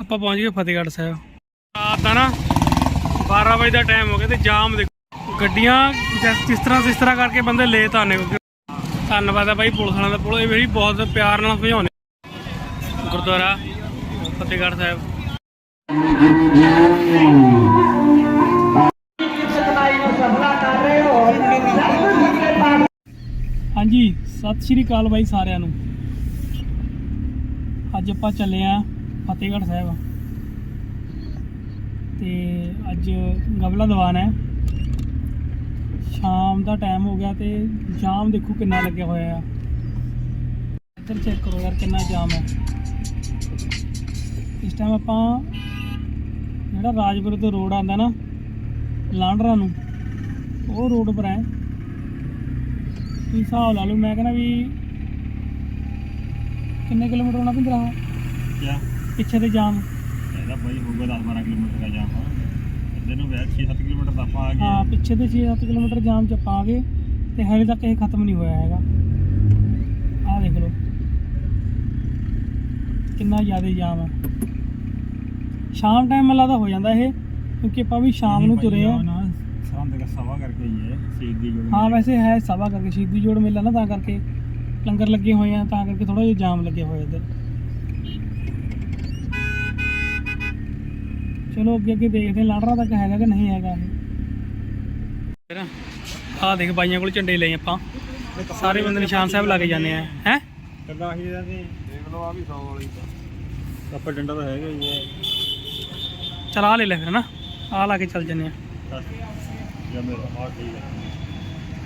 ਆਪਾਂ ਪਹੁੰਚ ਗਏ ਫਤਿਹਗੜ੍ਹ ਸਾਹਿਬ। ਰਾਤ ਦਾ ਨਾ 12 ਵਜੇ ਦਾ ਟਾਈਮ ਹੋ ਗਿਆ ਤੇ ਜਾਮ ਦੇਖੋ। ਗੱਡੀਆਂ ਜਿਸ ਤਰ੍ਹਾਂ ਜਿਸ ਤਰ੍ਹਾਂ ਕਰਕੇ ਬੰਦੇ ਲੇਟ ਆਨੇ ਧੰਨਵਾਦ ਹੈ ਬਾਈ ਪੁਲਿਸ ਵਾਲਿਆਂ ਦਾ। ਪੁਲਿਸ ਇਹ ਵੀ ਬਹੁਤ ਪਿਆਰ ਨਾਲ ਸਮਝਾਉਂਦੇ। ਗੁਰਦੁਆਰਾ, ਫਤਿਹਗੜ੍ਹ ਸਾਹਿਬ। ਹਾਂਜੀ, ਸਤਿ ਸ਼੍ਰੀ ਅਕਾਲ ਬਾਈ ਸਾਰਿਆਂ ਨੂੰ। ਅੱਜ ਆਪਾਂ ਚੱਲੇ ਆ ਫਤਿਹਗੜ੍ਹ ਸਾਹਿਬ ਤੇ ਅੱਜ ਗਵਲਾ ਦੀਵਾਨ ਹੈ। ਸ਼ਾਮ ਦਾ ਟਾਈਮ ਹੋ ਗਿਆ ਤੇ ਜਾਮ ਦੇਖੋ ਕਿੰਨਾ ਲੱਗਿਆ ਹੋਇਆ ਆ। ਇੱਧਰ ਚੈੱਕ ਕਰੋ ਯਾਰ ਕਿੰਨਾ ਜਾਮ ਹੈ। ਇਸ ਟਾਈਮ ਆਪਾਂ ਜਿਹੜਾ ਰਾਜਪੁਰ ਤੋਂ ਰੋਡ ਆਉਂਦਾ ਨਾ, ਲਾਂਡਰਾ ਨੂੰ, ਉਹ ਰੋਡ ਪਰ ਹੈ। ਤੁਸੀਂ ਹਿਸਾਬ ਲਾ ਲਓ, ਮੈਂ ਕਹਿੰਦਾ ਵੀ ਕਿੰਨੇ ਕਿਲੋਮੀਟਰ ਹੋਣਾ ਪਿੰਦਰਾ ਕਿਆ? ਪਿੱਛੇ ਤੇ ਜਾਮ ਇਹਦਾ ਬਾਈ ਹੋਊਗਾ 10 12 ਕਿਲੋਮੀਟਰ ਦਾ ਜਾਮ। ਇੱਧਰ ਨੂੰ ਵੈਸੇ 6 7 ਕਿਲੋਮੀਟਰ ਦਾ ਆਪਾਂ ਆ ਗਏ। ਹਾਂ ਪਿੱਛੇ ਤੇ 6-7 ਕਿਲੋਮੀਟਰ ਜਾਮ ਚ ਆਪਾਂ ਆ ਗਏ। ਤੇ ਹਲੇ ਤੱਕ ਇਹ ਖਤਮ ਨਹੀਂ ਹੋਇਆ ਹੈਗਾ। ਆਹ ਦੇਖ ਲਓ। ਕਿੰਨਾ ਜ਼ਿਆਦਾ ਜਾਮ ਹੈ ਸ਼ਾਮ ਟਾਈਮ ਮੈਨੂੰ ਲੱਗਦਾ ਹੋ ਜਾਂਦਾ ਇਹ ਕਿਉਂਕਿ ਆਪਾਂ ਵੀ ਸ਼ਾਮ ਨੂੰ ਤੁਰੇ ਆ। ਨਾ ਸਰੰਦ ਦਾ ਸਵਾ ਕਰਕੇ ਹੀ ਹੈ ਸ਼ਹੀਦ ਦੀ ਜੋੜ ਹਾਂ ਵੈਸੇ ਹੈ ਸਭਾ ਕਰਕੇ ਸ਼ਹੀਦੀ ਜੋੜ ਮੇਲਾ ਨਾ ਤਾਂ ਕਰਕੇ। ਲੰਗਰ ਲੱਗੇ ਹੋਏ ਆ ਤਾਂ ਕਰਕੇ ਥੋੜਾ ਜਿਹਾ ਜਾਮ ਲੱਗਿਆ ਹੋਇਆ ਇੱਧਰ। ਚਲੋ ਅੱਗੇ ਅੱਗੇ ਦੇਖਦੇ ਹਾਂ ਲਾੜਰਾ ਤੱਕ ਹੈਗਾ ਕਿ ਨਹੀਂ ਹੈਗਾ ਇਹ। ਆਹ ਦੇਖ ਬਾਈਆਂ ਕੋਲ ਝੰਡੇ ਲਏ ਆਪਾਂ। ਸਾਰੇ ਬੰਦੇ ਨਿਸ਼ਾਨ ਸਾਹਿਬ ਲਾ ਕੇ ਜਾਂਦੇ ਆ। ਹੈ? ਕੱਲਾ ਹੀ ਦਾ ਨਹੀਂ ਦੇਖ ਲਓ ਆ ਵੀ 100 ਵਾਲੀ ਤਾਂ। ਆਪਾਂ ਡੰਡਾ ਤਾਂ ਹੈਗਾ ਹੀ ਹੈ। ਚਲਾ ਲੈ ਲੈ ਫਿਰ ਨਾ ਆਹ ਲਾ ਕੇ ਚੱਲ ਜੰਨੇ ਆ। ਦੱਸ। ਜਾਂ ਮੇਰਾ ਆ ਠੀਕ ਹੈ?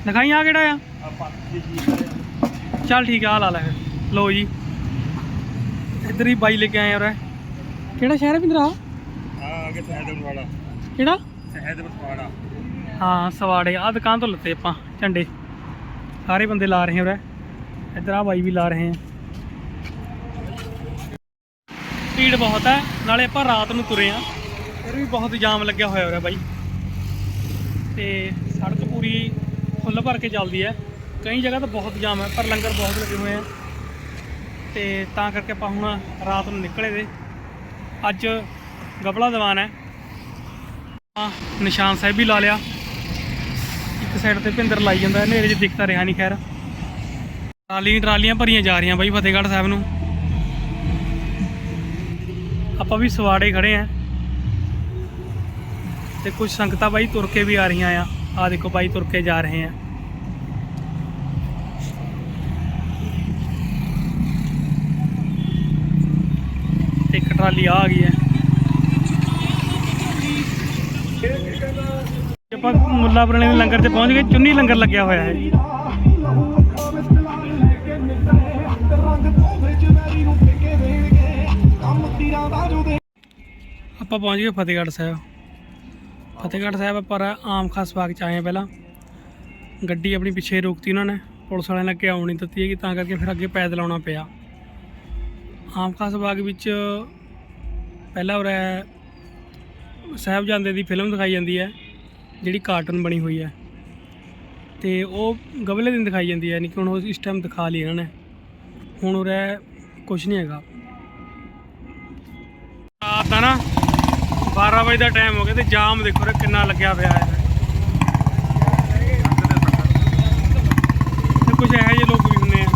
ਦਿਖਾਈ ਆ ਕਿਹੜਾ ਆ? ਚੱਲ ਠੀਕ ਆ ਲਾ ਲੈ ਫਿਰ। ਲਓ ਜੀ। ਇੱਧਰ ਹੀ ਬਾਈ ਲੈ ਕੇ ਆਏ ਯਾਰ ਕਿਹੜਾ ਸ਼ਹਿਰ ਹੈ ਪਿੰਦਰਾ ਆ ਆ ਕੇ ਸਹਿਦਮ ਵਾਲਾ ਕਿਹੜਾ? ਸਹਿਦਮ ਵਾਲਾ ਹਾਂ ਸਵਾੜੇ। ਆ ਦੁਕਾਨ ਤੋਂ ਲੱਤੇ ਆਪਾਂ ਝੰਡੇ। ਸਾਰੇ ਬੰਦੇ ਲਾ ਰਹੇ ਉਰੇ। ਇੱਧਰ ਆ ਬਾਈ ਵੀ ਲਾ ਰਹੇ ਆ। ਭੀੜ ਬਹੁਤ ਹੈ ਨਾਲੇ ਆਪਾਂ ਰਾਤ ਨੂੰ ਤੁਰੇ ਆ। ਫਿਰ ਵੀ ਬਹੁਤ ਜਾਮ ਲੱਗਿਆ ਹੋਇਆ ਉਰੇ ਬਾਈ। ਤੇ ਸੜਕ ਪੂਰੀ ਫੁੱਲ ਭਰ ਕੇ ਚੱਲਦੀ ਹੈ ਕਈ ਜਗ੍ਹਾ ਤਾਂ ਬਹੁਤ ਜਾਮ ਹੈ ਪਰ ਲੰਗਰ ਬਹੁਤ ਲੱਗੇ ਹੋਏ ਆ। ਤੇ ਤਾਂ ਕਰਕੇ ਆਪਾਂ ਹੁਣ ਰਾਤ ਨੂੰ ਨਿਕਲੇ ਦੇ। ਅੱਜ ਗਬਲਾ ਦੀਵਾਨ ਹੈ। ਨਿਸ਼ਾਨ ਸਾਹਿਬ ਵੀ ਲਾ ਲਿਆ। ਇੱਕ ਸਾਈਡ ਤੇ ਭਿੰਦਰ ਲਾਈ ਜਾਂਦਾ, ਹਨੇਰੇ 'ਚ ਦਿਖਦਾ ਰਿਹਾ ਨਹੀਂ ਖੈਰ। ਟਰਾਲੀ ਟਰਾਲੀਆਂ ਭਰੀਆਂ ਜਾ ਰਹੀਆਂ ਬਾਈ ਫਤਿਹਗੜ੍ਹ ਸਾਹਿਬ ਨੂੰ। ਆਪਾਂ ਵੀ ਸਵਾੜੇ ਖੜੇ ਆ। ਤੇ ਕੁਝ ਸੰਗਤਾਂ ਬਾਈ ਤੁਰ ਕੇ ਵੀ ਆ ਰਹੀਆਂ ਆ। ਆ ਦੇਖੋ ਬਾਈ ਤੁਰ ਕੇ ਜਾ ਰਹੇ ਆ। ਤੇ ਇੱਕ ਟਰਾਲੀ ਆ ਗਈ ਹੈ। ਆਪਾਂ ਮੁੱਲਾਪੁਰਾਣੇ ਦੇ ਲੰਗਰ ਤੇ ਪਹੁੰਚ ਗਏ, ਚੁੰਨੀ ਲੰਗਰ ਲੱਗਿਆ ਹੋਇਆ ਹੈ। ਆਪਾਂ ਪਹੁੰਚ ਗਏ ਫਤਿਹਗੜ੍ਹ ਸਾਹਿਬ। ਫਤਿਹਗੜ੍ਹ ਸਾਹਿਬ ਆਪਾਂ ਆਮ ਖਾਸ ਬਾਗ ਚ ਆਏ ਹਾਂ ਪਹਿਲਾਂ। ਗੱਡੀ ਆਪਣੀ ਪਿੱਛੇ ਰੋਕਤੀ ਉਹਨਾਂ ਨੇ, ਪੁਲਿਸ ਵਾਲਿਆਂ ਨੇ ਅੱਗੇ ਆਉਣ ਨਹੀਂ ਦਿੱਤੀ ਹੈਗੀ, ਤਾਂ ਕਰਕੇ ਫਿਰ ਅੱਗੇ ਪੈਦਲ ਆਉਣਾ ਪਿਆ। ਆਮ ਖਾਸ ਬਾਗ ਵਿੱਚ ਪਹਿਲਾਂ ਉਰੇ ਸਾਹਿਬਜ਼ਾਦੇ ਦੀ ਫਿਲਮ ਦਿਖਾਈ ਜਾਂਦੀ ਹੈ। ਜਿਹੜੀ ਕਾਰਟਨ ਬਣੀ ਹੋਈ ਹੈ। ਤੇ ਉਹ ਗਵਲੇ ਦਿਨ ਦਿਖਾਈ ਜਾਂਦੀ ਹੈ ਨਹੀਂ ਕਿ ਹੁਣ ਉਹ ਇਸ ਟਾਈਮ ਦਿਖਾ ਲਈ ਇਹਨਾਂ ਨੇ। ਹੁਣ ਉਰੇ ਕੁਝ ਨਹੀਂ ਹੈਗਾ। ਰਾਤ ਦਾ ਨਾ 12 ਵਜੇ ਦਾ ਟਾਈਮ ਹੋ ਗਿਆ ਤੇ ਜਾਮ ਦੇਖੋ ਰੇ ਕਿੰਨਾ ਲੱਗਿਆ ਪਿਆ ਹੈ। ਤੇ ਕੁਝ ਇਹੋ ਜਿਹੇ ਲੋਕ ਵੀ ਹੁੰਦੇ ਆ।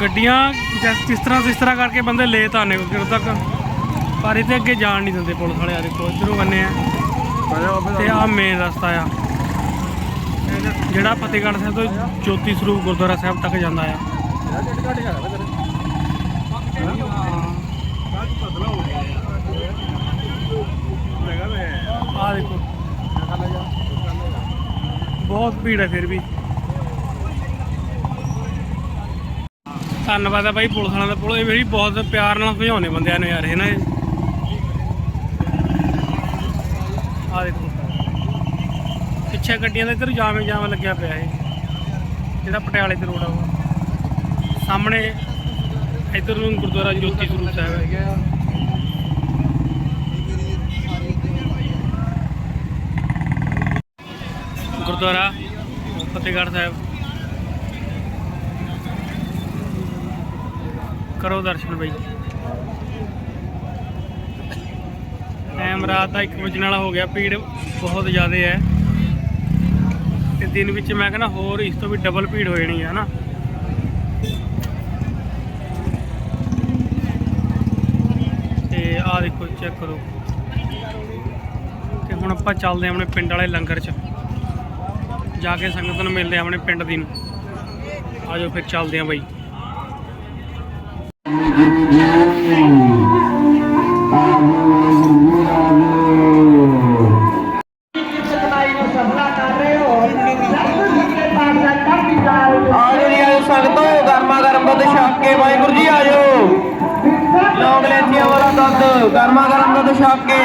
ਗੱਡੀਆਂ ਜਿਸ ਤਰ੍ਹਾਂ ਜਿਸ ਤਰ੍ਹਾਂ ਕਰਕੇ ਬੰਦੇ ਲੇਟ ਆਨੇ ਕਿਉਂਕਿ ਉਦੋਂ ਤੱਕ ਪਰ ਇਹਦੇ ਅੱਗੇ ਜਾਣ ਨਹੀਂ ਦਿੰਦੇ ਪੁਲਿਸ ਵਾਲੇ ਆ ਦੇਖੋ, ਇੱਧਰੋਂ ਬੰਨੇ ਆ। ਤੇ ਆ ਮੇਨ ਰਸਤਾ ਆ। ਜਿਹੜਾ ਫਤਿਹਗੜ੍ਹ ਸਾਹਿਬ ਤੋਂ ਜੋਤੀ ਸਰੂਪ ਗੁਰਦੁਆਰਾ ਸਾਹਿਬ ਤੱਕ ਜਾਂਦਾ ਆ। ਆ ਦੇਖੋ। ਬਹੁਤ ਭੀੜ ਹੈ ਫਿਰ ਵੀ। ਧੰਨਵਾਦ ਹੈ ਬਾਈ ਪੁਲਿਸ ਵਾਲਿਆਂ ਦਾ। ਪੁਲਿਸ ਇਹ ਵੀ ਬਹੁਤ ਪਿਆਰ ਨਾਲ ਸਮਝਾਉਂਦੇ ਬੰਦਿਆਂ ਨੂੰ ਯਾਰ ਇਹ? ਨਾ ਆ ਦੇਖੋ। ਪਿੱਛੇ ਗੱਡੀਆਂ ਦਾ ਇੱਧਰ ਜਾਮ ਜਾਮ ਲੱਗਿਆ ਪਿਆ ਇਹ। ਜਿਹੜਾ ਪਟਿਆਲੇ ਤੇ ਰੋਡ ਆ ਉਹ। ਸਾਹਮਣੇ ਇੱਧਰ ਨੂੰ ਗੁਰਦੁਆਰਾ ਜੋਤੀ ਸਰੂਪ ਸਾਹਿਬ ਹੈ। ਗੁਰਦੁਆਰਾ ਫਤਿਹਗੜ੍ਹ ਸਾਹਿਬ। ਕਰੋ ਦਰਸ਼ਨ ਬਾਈ। ਟਾਈਮ ਰਾਤ ਦਾ 1 ਵਜੇ ਵਾਲਾ ਹੋ ਗਿਆ, ਭੀੜ ਬਹੁਤ ਜ਼ਿਆਦਾ ਹੈ। ਤੇ ਦਿਨ ਵਿੱਚ ਮੈਂ ਕਹਿੰਦਾ ਹੋਰ ਇਸ ਤੋਂ ਵੀ ਡਬਲ ਭੀੜ ਹੋ ਜਾਣੀ ਹੈ ਨਾ ਤੇ ਆਹ ਦੇਖੋ ਚੈੱਕ ਕਰੋ। ਤੇ ਹੁਣ ਆਪਾਂ ਚੱਲਦੇ ਹਾਂ ਆਪਣੇ ਪਿੰਡ ਵਾਲੇ ਲੰਗਰ 'ਚ। ਜਾ ਕੇ ਸੰਗਤ ਨੂੰ ਮਿਲਦੇ ਹਾਂ ਆਪਣੇ ਪਿੰਡ ਦੀ ਨੂੰ। ਆਜੋ ਫਿਰ ਚੱਲਦੇ ਹਾਂ ਬਾਈ। ਕੇ ਵਾਹਿਗੁਰੂ ਜੀ ਆਜੋ ਲੋਕ ਲੈਤੀਆਂ ਵਾਲਾ ਦੁੱਧ ਗਰਮਾ ਗਰਮ ਦੁੱਧ ਛਕ ਕੇ